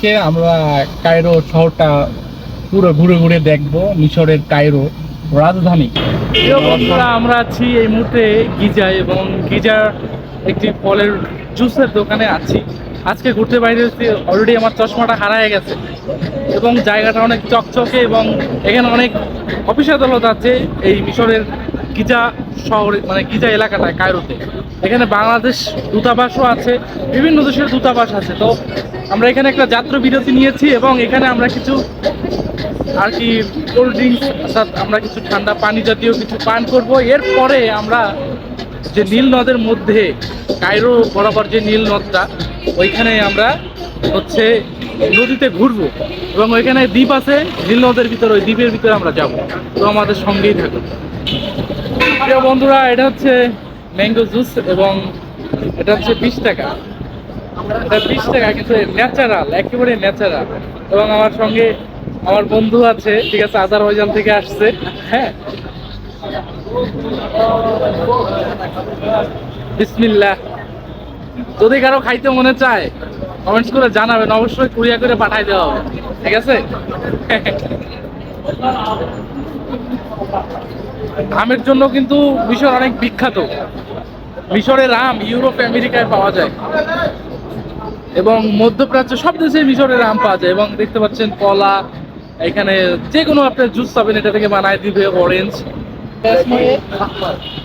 আজকে আমরা কায়রো শহরটা পুরো ঘুরে ঘুরে দেখব, মিশরের কায়রো রাজধানী। বন্ধুরা, আমরা আছি এই মুহূর্তে গিজায় এবং গিজার একটি ফলের জুসের দোকানে আছি। আজকে ঘুরতে বাইরে অলরেডি আমার চশমাটা হারায় গেছে এবং জায়গাটা অনেক চকচকে এবং এখানে অনেক অফিস আদালত আছে এই মিশরের গিজা শহরে মানে গিজা এলাকাটায় কায়রোতে। এখানে বাংলাদেশ দূতাবাসও আছে, বিভিন্ন দেশের দূতাবাস আছে। তো আমরা এখানে একটা যাত্রা বিরতি নিয়েছি এবং এখানে আমরা কিছু আর কি কোল্ড ড্রিঙ্কস অর্থাৎ আমরা কিছু ঠান্ডা পানি জাতীয় কিছু পান করব। এরপরে আমরা যে নীল নদের মধ্যে, কায়রো বরাবর যে নীল নদটা, ওইখানে আমরা হচ্ছে নদীতে ঘুরবো এবং ওইখানে দ্বীপ আছে, নীল নদের ভিতরে, ওই দ্বীপের ভিতরে আমরা যাব। তো আমাদের সঙ্গেই থাকুন। প্রিয় বন্ধুরা, এটা হচ্ছে ম্যাঙ্গো জুস এবং এটা হচ্ছে বিশ টাকা। এটা বিশ টাকা কিন্তু ন্যাচারাল একেবারে ন্যাচারাল এবং আমার সঙ্গে আমার বন্ধু আছে, ঠিক আছে আজারবাইজান থেকে আসছে হ্যাঁ। বিসমিল্লাহ। যদি কারও খাইতে মনে চায় কমেন্টস করে জানাবেন, অবশ্যই কুরিয়া করে পাঠাই দেওয়া হবে, ঠিক আছে? আমের জন্য কিন্তু মিশর অনেক বিখ্যাত। মিশরের আম ইউরোপ আমেরিকায় পাওয়া যায় এবং মধ্যপ্রাচ্য সব দেশে মিশরের আম পাওয়া যায় এবং দেখতে পাচ্ছেন কলা এখানে যে কোনো আপনার জুস পাবেন এটা থেকে বানায় দিবে অরেঞ্জ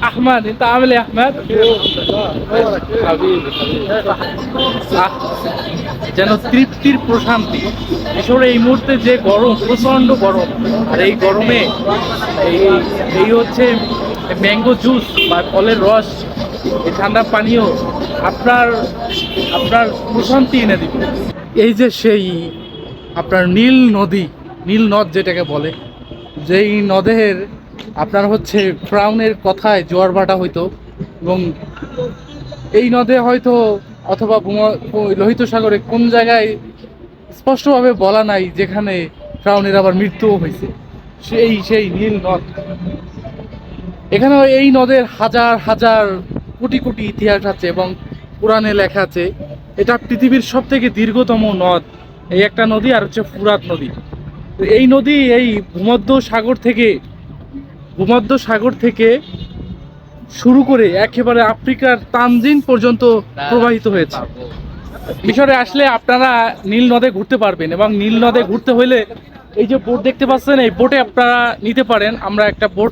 আহমদ انت عامل ايه يا احمد حبيبي আহ, যেন তৃপ্তির প্রশান্তি মিশরে এই মুহূর্তে যে গরম প্রচন্ড গরম আর এই গরমে এই এই হচ্ছে ম্যাঙ্গো জুস বা ফলের রস এই ঠান্ডা পানীয় আপনার আপনার প্রশান্তি এনে দিবে। এই যে সেই আপনার নীল নদী, নীল নদ যেটাকে বলে, যেই নদের আপনার হচ্ছে ফ্রাউনের কথায় জোয়ার ভাটা হইতো এবং এই নদে হয়তো অথবা লোহিত সাগরে কোন জায়গায় স্পষ্টভাবে বলা নাই যেখানে ফ্রাউনের আবার মৃত্যুও হয়েছে সেই সেই নীল নদ। এখানে এই নদের হাজার হাজার কোটি কোটি ইতিহাস আছে এবং পুরাণে লেখা আছে, এটা পৃথিবীর সব থেকে দীর্ঘতম নদ। এই একটা নদী আর হচ্ছে ফুরাত নদী। এই নদী এই ভূমধ্য সাগর থেকে, ভূমধ্য সাগর থেকে শুরু করে একেবারে আফ্রিকার তানজিন পর্যন্ত প্রবাহিত হয়েছে। মিশরে আসলে আপনারা নীল নদে ঘুরতে পারবেন এবং নীল নদে ঘুরতে হলে এই যে বোট দেখতে পাচ্ছেন, এই বোটে আপনারা নিতে পারেন। আমরা একটা বোট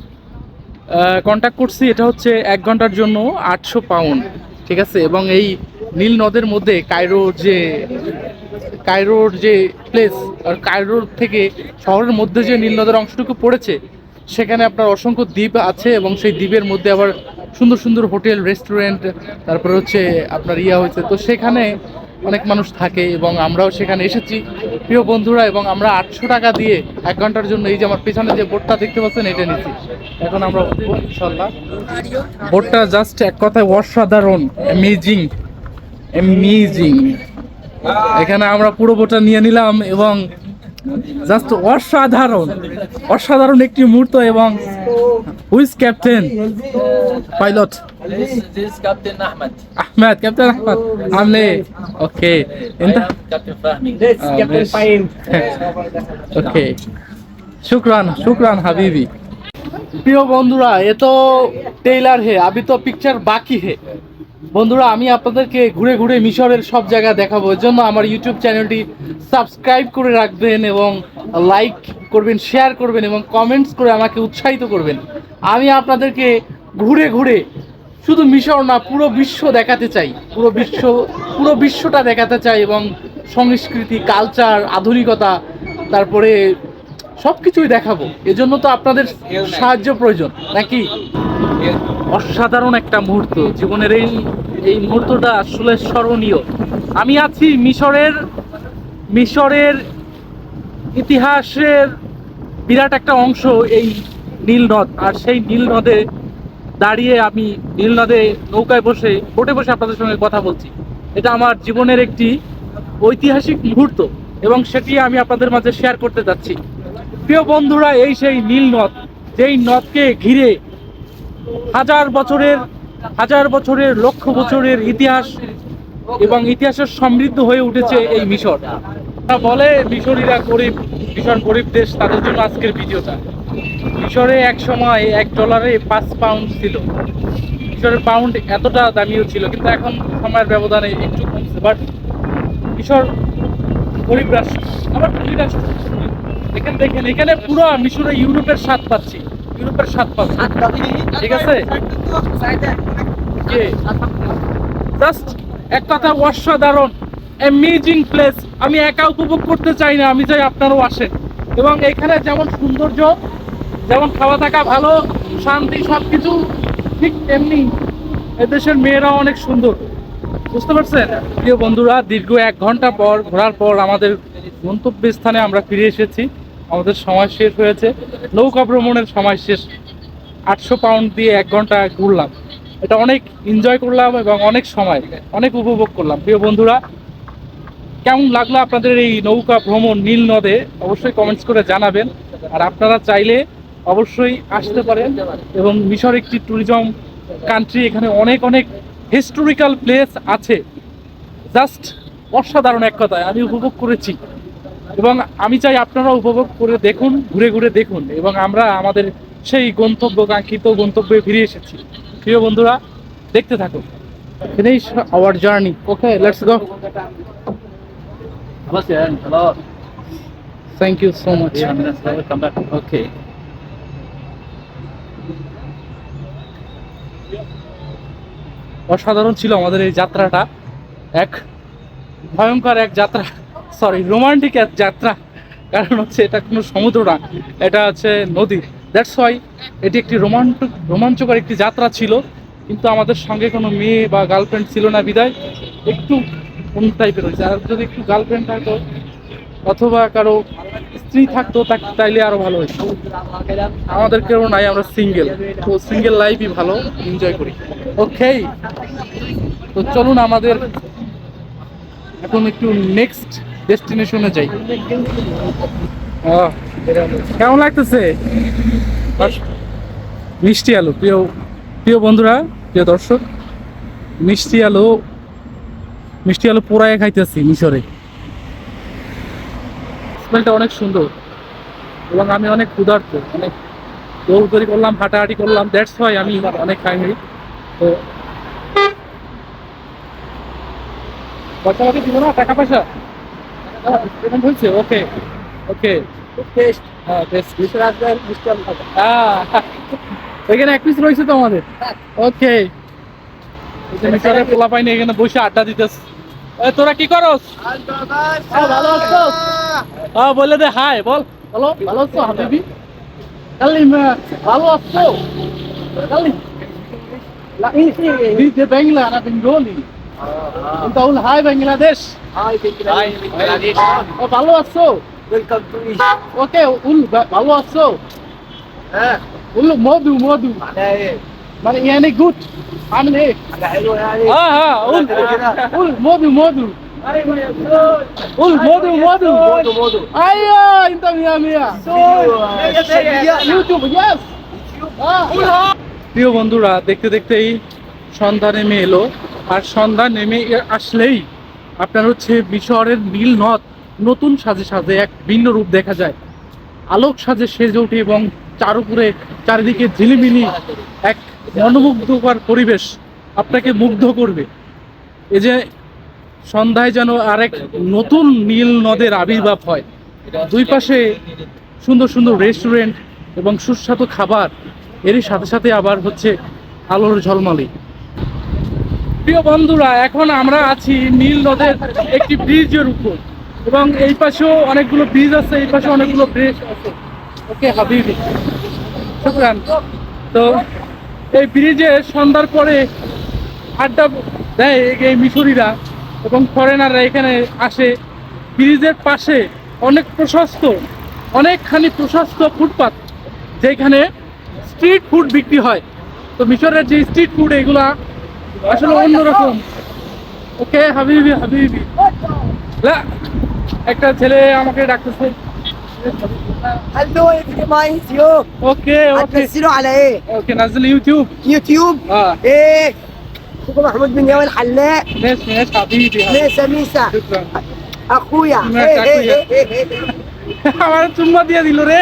কন্ট্যাক্ট করছি, এটা হচ্ছে এক ঘণ্টার জন্য আটশো পাউন্ড ঠিক আছে? এবং এই নীল নদের মধ্যে কায়রোর যে কায়রোর যে প্লেস আর কায়রোর থেকে শহরের মধ্যে যে নীল নদের অংশটুকু পড়েছে, সেখানে আপনার অসংখ্য দ্বীপ আছে এবং সেই দ্বীপের মধ্যে আবার সুন্দর সুন্দর হোটেল রেস্টুরেন্ট তারপরে হচ্ছে আপনার ইয়া হয়েছে। তো সেখানে অনেক মানুষ থাকে এবং আমরাও সেখানে এসেছি। প্রিয় বন্ধুরা, এবং আমরা আটশো টাকা দিয়ে এক ঘণ্টার জন্য এই যে আমার পেছনে যে বোটটা দেখতে পাচ্ছেন, এটা নিচ্ছি এখন আমরা বোর্ডটা জাস্ট এক কথায় অসাধারণ অ্যামেজিং অ্যামেজিং এখানে আমরা পুরো বোটটা নিয়ে নিলাম এবং জাস্ট অসাধারণ অসাধারণ একটি মুহূর্ত এবং who's captain pilot Ahmed captain Ahmed আমলে ওকে ওকে শুক্রান শুক্রান হাবিবি প্রিয় বন্ধুরা এ তো টেইলার হে আবি তো পিকচার বাকি হে। বন্ধুরা, আমি আপনাদেরকে ঘুরে ঘুরে মিশরের সব জায়গা দেখাবো। এর জন্য আমার ইউটিউব চ্যানেলটি সাবস্ক্রাইব করে রাখবেন এবং লাইক করবেন শেয়ার করবেন এবং কমেন্টস করে আমাকে উৎসাহিত করবেন। আমি আপনাদেরকে ঘুরে ঘুরে শুধু মিশর না, পুরো বিশ্ব দেখাতে চাই। পুরো বিশ্ব, পুরো বিশ্বটা দেখাতে চাই এবং সংস্কৃতি কালচার আধুনিকতা, তারপরে সব কিছুই দেখাবো এজন্য তো আপনাদের সাহায্য প্রয়োজন, নাকি? অসাধারণ একটা মুহূর্ত। জীবনের এই এই মুহূর্তটা আসলে স্মরণীয়। আমি আছি মিশরের মিশরের ইতিহাসের বিরাট একটা অংশ এই নীল নদ আর সেই নীল নদে দাঁড়িয়ে আমি নীল নদে নৌকায় বসে, বোটে বসে আপনাদের সঙ্গে কথা বলছি। এটা আমার জীবনের একটি ঐতিহাসিক মুহূর্ত এবং সেটি আমি আপনাদের মাঝে শেয়ার করতে যাচ্ছি। প্রিয় বন্ধুরা, এই সেই নীল নদ যেই নদকে ঘিরে হাজার বছরের হাজার বছরের, লক্ষ বছরের ইতিহাস এবং ইতিহাসের সমৃদ্ধ হয়ে উঠেছে এই মিশর তারা বলে, মিশরীরা গরিব ভীষণ গরিব দেশ, তাদের জন্য আজকের ভিডিওটা। মিশরে এক সময় এক ডলারে পাঁচ পাউন্ড ছিল। মিশরের পাউন্ড এতটা দামিও ছিল, কিন্তু এখন সময়ের ব্যবধানে একটু কমছে। বাট মিশর গরিব রাষ্ট্র। আবার ধনী রাষ্ট্র। এখানে দেখেন, এখানে পুরো মিশরে ইউরোপের স্বাদ পাচ্ছি। স্বাদ পাচ্ছি ঠিক আছে? জাস্ট এক কথা অসাধারণ অ্যামেজিং প্লেস আমি একা উপভোগ করতে চাই না, আমি চাই আপনারাও আসেন এবং এখানে যেমন সৌন্দর্য, যেমন খাওয়া থাকা ভালো, শান্তি সব কিছু ঠিক তেমনি এদেশের মেয়েরা অনেক সুন্দর। বুঝতে পারছেন? প্রিয় বন্ধুরা, দীর্ঘ এক ঘণ্টা পর, ঘোরার পর আমাদের গন্তব্যস্থানে আমরা ফিরে এসেছি। আমাদের সময় শেষ হয়েছে। নৌকা ভ্রমণের সময় শেষ। আটশো পাউন্ড দিয়ে এক ঘণ্টা ঘুরলাম। এটা অনেক এনজয় করলাম এবং অনেক সময়, অনেক উপভোগ করলাম। প্রিয় বন্ধুরা, কেমন লাগল আপনাদের এই নৌকা ভ্রমণ নীল নদে? অবশ্যই কমেন্টস করে জানাবেন। আর আপনারা চাইলে অবশ্যই আসতে পারেন এবং মিশর একটি ট্যুরিজম কান্ট্রি এখানে অনেক অনেক হিস্টোরিক্যাল প্লেস আছে। জাস্ট অসাধারণ এক কথায়, আমি উপভোগ করেছি। এবং আমি চাই আপনারা উপভোগ করে দেখুন, ঘুরে ঘুরে দেখুন। এবং আমরা আমাদের সেই গন্তব্য কাঙ্ক্ষিত গন্তব্যে ফিরে এসেছি। প্রিয় বন্ধুরা, দেখতে থাকুন। Finish our journey okay let's go thank you so much okay অসাধারণ ছিল আমাদের এই যাত্রাটা। এক ভয়ঙ্কর এক যাত্রা। সরি রোমান্টিক এক যাত্রা। কারণ হচ্ছে এটা কোনো সমুদ্র না, এটা হচ্ছে নদী। দ্যাটস ওয়াই এটি একটি রোমান্টিক রোমাঞ্চকর একটি যাত্রা ছিল। কিন্তু আমাদের সঙ্গে কোনো মেয়ে বা গার্লফ্রেন্ড ছিল না বিদায়। একটু অন্য টাইপের হয়েছে। আর যদি একটু গার্লফ্রেন্ড থাকতো, অথবা কারও স্ত্রী থাকতো, তাকে তাইলে আরও ভালো হতো আমাদের কেউ নাই, আমরা সিঙ্গেল তো সিঙ্গেল লাইফই ভালো এনজয় করি। ওকে তো চলুন আমাদের এখন একটু নেক্সট ডেস্টিনেশনে যাই। কেমন লাগতেছে? মিষ্টি আলু প্রিয় প্রিয় বন্ধুরা প্রিয় দর্শক মিষ্টি আলু মিষ্টি আলু পোড়ায় খাইতেছি মিশরে। স্মেলটা অনেক সুন্দর এবং আমি অনেক ক্ষুধার্ত অনেক দৌড়দৌড়ি করলাম হাঁটাহাঁটি করলাম দ্যাটস ওয়াই আমি অনেক খাইনি। তো পয়সা দিব না টাকা পয়সা? পেমেন্ট হয়েছে ওকে ওকে টেস্ট হ্যাঁ টেস্ট এখানে এক পিস রয়েছে তো আমাদের ওকে মিশরের পোলা আড্ডা দিতেছ তোরা কি করস ভালো আছো হ্যাঁ বলে দে হাই বল বলো ভালো আছো হাবিবি ভালো আছো কালি বাংলা হাই বাংলাদেশ ও ভালো আছো ওকে উল ভালো আছো হ্যাঁ উল মধু মধু মানে ইয়ানি গুড আমি হ্যাঁ উল মধু মধু মধু মধু মধু প্রিয় বন্ধুরা দেখতে দেখতেই সন্ধানে মেয়ে এলো। আর সন্ধ্যা নেমে আসলেই আপনার হচ্ছে মিশরের নীল নদ নতুন সাজে সাজে এক ভিন্ন রূপ দেখা যায়। আলোক সাজে সেজে ওঠে এবং চারুপুরে চারিদিকে ঝিলিমিলি এক মনোমুগ্ধকর পরিবেশ আপনাকে মুগ্ধ করবে। এই যে সন্ধ্যায় যেন আরেক নতুন নীল নদের আবির্ভাব হয়। দুই পাশে সুন্দর সুন্দর রেস্টুরেন্ট এবং সুস্বাদু খাবার, এরই সাথে সাথে আবার হচ্ছে আলোর ঝলমলি। প্রিয় বন্ধুরা, এখন আমরা আছি নীল নদের একটি ব্রিজের উপর। এবং এই পাশেও অনেকগুলো ব্রিজ আছে, এই পাশে অনেকগুলো ব্রিজ আছে। ওকে, হাবিবি। শুক্রান। তো এই ব্রিজে সন্ধ্যার পরে আড্ডা দেয় এই মিশরিরা এবং ফরেনাররা এখানে আসে। ব্রিজের পাশে অনেক প্রশস্ত, অনেকখানি প্রশস্ত ফুটপাত, যেখানে স্ট্রিট ফুড বিক্রি হয়। তো মিশরের যে স্ট্রিট ফুড এগুলা আসলে অন্যরকম ওকে হাবিবি হাবিবি লা, একটা ছেলে আমাকে ডাকতেছে هلو يا جماعه يوتيوب ওকে ওকে هتنزلوا على ايه؟ ওকে নাজল YouTube يوتيوب اه ايه؟ اخوكم محمود بن جواد الحلاق ماشي ماشي حبيبي حبيبي ميسا ميسا شكرا Akuya. Nah, Hey, hey, akuya. hey, hey, hey. আমার চুম্মা দিয়ে দিল রে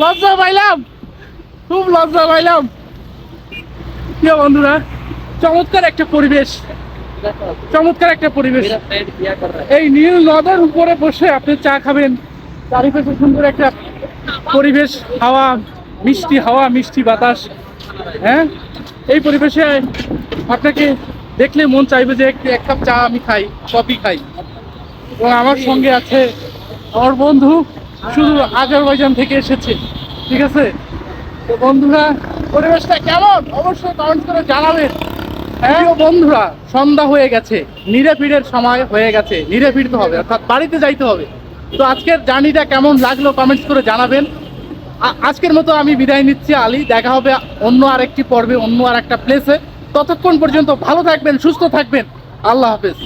লজ্জা পাইলাম খুব লজ্জা পাইলাম প্রিয় বন্ধুরা চমৎকার একটা পরিবেশ। চমৎকার একটা পরিবেশ। এই নীল নদের উপরে বসে আপনি চা খাবেন। চারিপাশে সুন্দর একটা পরিবেশ, হাওয়া, মিষ্টি হাওয়া, মিষ্টি বাতাস। হ্যাঁ? এই পরিবেশে আপনাকে দেখলে মন চাইবে যে এক কাপ চা আমি খাই, কফি খাই। এবং আমার সঙ্গে আছে আমার বন্ধু, শুধু আজারবাইজান থেকে এসেছে। ঠিক আছে? তো বন্ধুরা, পরিবেশটা কেমন? অবশ্যই কমেন্ট করে জানাবেন। হ্যাঁ? বন্ধুরা, সন্ধ্যা হয়ে গেছে, নিরেফিরের সময় হয়ে গেছে নিরে হবে, অর্থাৎ বাড়িতে যাইতে হবে। তো আজকের জার্নিটা কেমন লাগল কমেন্টস করে জানাবেন। আজকের মতো আমি বিদায় নিচ্ছি, আলী। দেখা হবে অন্য আর একটি পর্বে, অন্য আর একটা প্লেসে ততক্ষণ পর্যন্ত ভালো থাকবেন, সুস্থ থাকবেন। আল্লাহ হাফেজ।